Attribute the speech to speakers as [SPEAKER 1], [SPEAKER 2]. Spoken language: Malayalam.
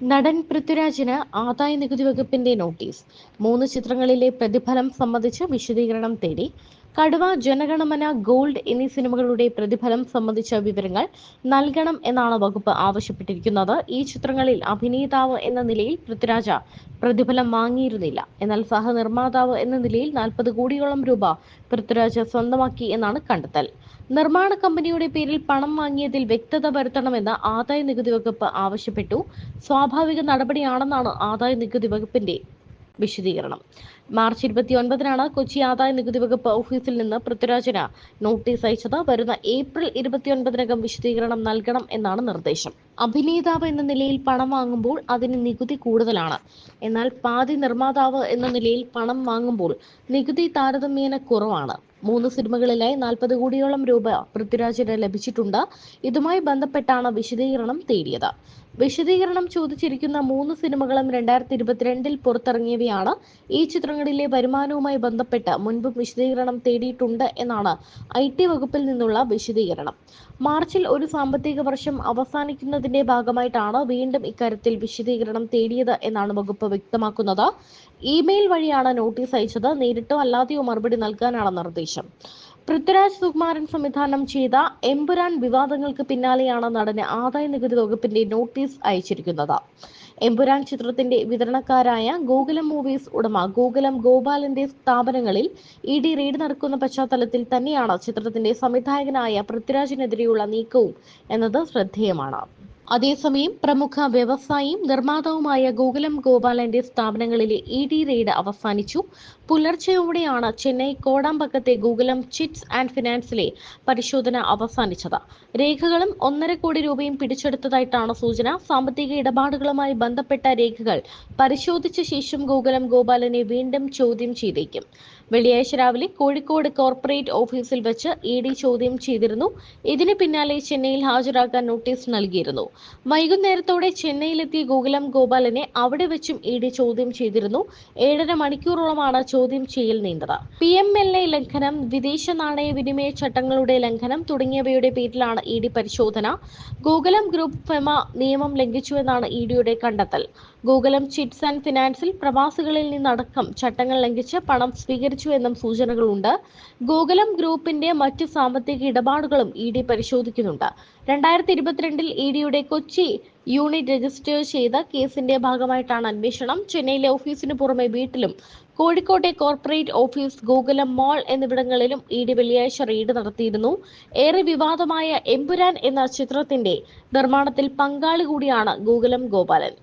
[SPEAKER 1] നടൻ പൃഥ്വിരാജിന് ആദായ നികുതി വകുപ്പിന്റെ നോട്ടീസ്. മൂന്ന് ചിത്രങ്ങളിലെ പ്രതിഫലം സംബന്ധിച്ച് വിശദീകരണം തേടി. കടുവ ജനഗണമന ഗോൾഡ് എന്നീ സിനിമകളുടെ പ്രതിഫലം സംബന്ധിച്ച വിവരങ്ങൾ നൽകണം എന്നാണ് വകുപ്പ് ആവശ്യപ്പെട്ടിരിക്കുന്നത്. ഈ ചിത്രങ്ങളിൽ അഭിനേതാവ് എന്ന നിലയിൽ പൃഥ്വിരാജ പ്രതിഫലം വാങ്ങിയിരുന്നില്ല. എന്നാൽ സഹനിർമ്മാതാവ് എന്ന നിലയിൽ നാൽപ്പത് കോടിയോളം രൂപ പൃഥ്വിരാജ് സ്വന്തമാക്കി എന്നാണ് കണ്ടെത്തൽ. നിർമ്മാണ കമ്പനിയുടെ പേരിൽ പണം വാങ്ങിയതിൽ വ്യക്തത വരുത്തണമെന്ന് ആദായ നികുതി വകുപ്പ് ആവശ്യപ്പെട്ടു. സ്വാഭാവിക നടപടിയാണെന്നാണ് ആദായ നികുതി വകുപ്പിന്റെ വിശദീകരണം. മാർച്ച് ഇരുപത്തി ഒൻപതിനാണ് കൊച്ചി ആദായ നികുതി വകുപ്പ് ഓഫീസിൽ നിന്ന് പൃഥ്വിരാജിന് നോട്ടീസ് അയച്ചത്. വരുന്ന ഏപ്രിൽ ഇരുപത്തിയൊൻപതിനകം വിശദീകരണം നൽകണം എന്നാണ് നിർദ്ദേശം. അഭിനേതാവ് എന്ന നിലയിൽ പണം വാങ്ങുമ്പോൾ അതിന് നികുതി കൂടുതലാണ്. എന്നാൽ പാതി നിർമ്മാതാവ് എന്ന നിലയിൽ പണം വാങ്ങുമ്പോൾ നികുതി താരതമ്യേന കുറവാണ്. മൂന്ന് സിനിമകളിലായി നാൽപ്പത് കോടിയോളം രൂപ പൃഥ്വിരാജിന് ലഭിച്ചിട്ടുണ്ട്. ഇതുമായി ബന്ധപ്പെട്ടാണ് വിശദീകരണം തേടിയത്. വിശദീകരണം ചോദിച്ചിരിക്കുന്ന മൂന്ന് സിനിമകളും രണ്ടായിരത്തി ഇരുപത്തിരണ്ടിൽ പുറത്തിറങ്ങിയവയാണ്. ഈ ചിത്രങ്ങളിലെ വരുമാനവുമായി ബന്ധപ്പെട്ട് മുൻപും വിശദീകരണം തേടിയിട്ടുണ്ട് എന്നാണ് ഐ ടി വകുപ്പിൽ നിന്നുള്ള വിശദീകരണം. മാർച്ചിൽ ഒരു സാമ്പത്തിക വർഷം അവസാനിക്കുന്നതിന്റെ ഭാഗമായിട്ടാണ് വീണ്ടും ഇക്കാര്യത്തിൽ വിശദീകരണം തേടിയത് എന്നാണ് വകുപ്പ് വ്യക്തമാക്കുന്നത്. ഇമെയിൽ വഴിയാണ് നോട്ടീസ് അയച്ചത്. നേരിട്ടോ അല്ലാതെയോ മറുപടി നൽകാനാണ് നിർദ്ദേശം. പൃഥ്വിരാജ് സുകുമാരൻ സംവിധാനം ചെയ്ത എമ്പുരാൻ വിവാദങ്ങൾക്ക് പിന്നാലെയാണ് നടന് ആദായ നികുതി വകുപ്പിന്റെ നോട്ടീസ് അയച്ചിരിക്കുന്നത്. എമ്പുരാൻ ചിത്രത്തിന്റെ വിതരണക്കാരായ ഗോകുലം മൂവീസ് ഉടമ ഗോകുലം ഗോപാലന്റെ സ്ഥാപനങ്ങളിൽ ഇ ഡി റെയ്ഡ് നടക്കുന്ന പശ്ചാത്തലത്തിൽ തന്നെയാണ് ചിത്രത്തിന്റെ സംവിധായകനായ പൃഥ്വിരാജിനെതിരെയുള്ള നീക്കവും എന്നത് ശ്രദ്ധേയമാണ്. അതേസമയം പ്രമുഖ വ്യവസായിയും നിർമ്മാതാവുമായ ഗോകുലം ഗോപാലന്റെ സ്ഥാപനങ്ങളിലെ ഇ ഡി റെയ്ഡ് അവസാനിച്ചു. പുലർച്ചെയോടെയാണ് ചെന്നൈ കോടാമ്പക്കത്തെ ഗോകുലം ചിറ്റ്സ് ആൻഡ് ഫിനാൻസിലെ പരിശോധന അവസാനിച്ചത്. രേഖകളും ഒന്നര കോടി രൂപയും പിടിച്ചെടുത്തതായിട്ടാണ് സൂചന. സാമ്പത്തിക ഇടപാടുകളുമായി ബന്ധപ്പെട്ട രേഖകൾ പരിശോധിച്ച ശേഷം ഗോകുലം ഗോപാലനെ വീണ്ടും ചോദ്യം ചെയ്തേക്കും. വെള്ളിയാഴ്ച രാവിലെ കോഴിക്കോട് കോർപ്പറേറ്റ് ഓഫീസിൽ വെച്ച് ഇ ഡി ചോദ്യം ചെയ്തിരുന്നു. ഇതിന് പിന്നാലെ ചെന്നൈയിൽ ഹാജരാക്കാൻ നോട്ടീസ് നൽകിയിരുന്നു. വൈകുന്നേരത്തോടെ ചെന്നൈയിലെത്തിയ ഗോകുലം ഗോപാലനെ അവിടെ വെച്ചും ഇ ഡി ചോദ്യം ചെയ്തിരുന്നു. ഏഴര മണിക്കൂറോളമാണ് ചോദ്യം ചെയ്യൽ നീണ്ടത്. പി എം എൽ എ ലംഘനം വിദേശ നാണയ വിനിമയ ചട്ടങ്ങളുടെ ലംഘനം തുടങ്ങിയവയുടെ പേരിലാണ് ഇ ഡി പരിശോധന. ഗോകുലം ഗ്രൂപ്പ് ഫെമ നിയമം ലംഘിച്ചുവെന്നാണ് ഇ ഡിയുടെ കണ്ടെത്തൽ. ഗോകുലം ചിറ്റ്സ് ആൻഡ് ഫിനാൻസിൽ പ്രവാസികളിൽ നിന്നടക്കം ചട്ടങ്ങൾ ലംഘിച്ച് പണം സ്വീകരിച്ചുവെന്നും സൂചനകളുണ്ട്. ഗോകുലം ഗ്രൂപ്പിന്റെ മറ്റ് സാമ്പത്തിക ഇടപാടുകളും ഇ ഡി പരിശോധിക്കുന്നുണ്ട്. രണ്ടായിരത്തി ഇരുപത്തിരണ്ടിൽ ഇ ഡിയുടെ കൊച്ചി യൂണിറ്റ് രജിസ്റ്റർ ചെയ്ത കേസിന്റെ ഭാഗമായിട്ടാണ് അന്വേഷണം. ചെന്നൈയിലെ ഓഫീസിന് പുറമെ വീട്ടിലും കോഴിക്കോട്ടെ കോർപ്പറേറ്റ് ഓഫീസ് ഗോകുലം മാൾ എന്നിവിടങ്ങളിലും ഡി വെള്ളിയാഴ്ച റെയ്ഡ് നടത്തിയിരുന്നു. ഏറെ വിവാദമായ എമ്പുരാൻ എന്ന ചിത്രത്തിന്റെ നിർമ്മാണത്തിൽ പങ്കാളി കൂടിയാണ് ഗോകുലം ഗോപാലൻ.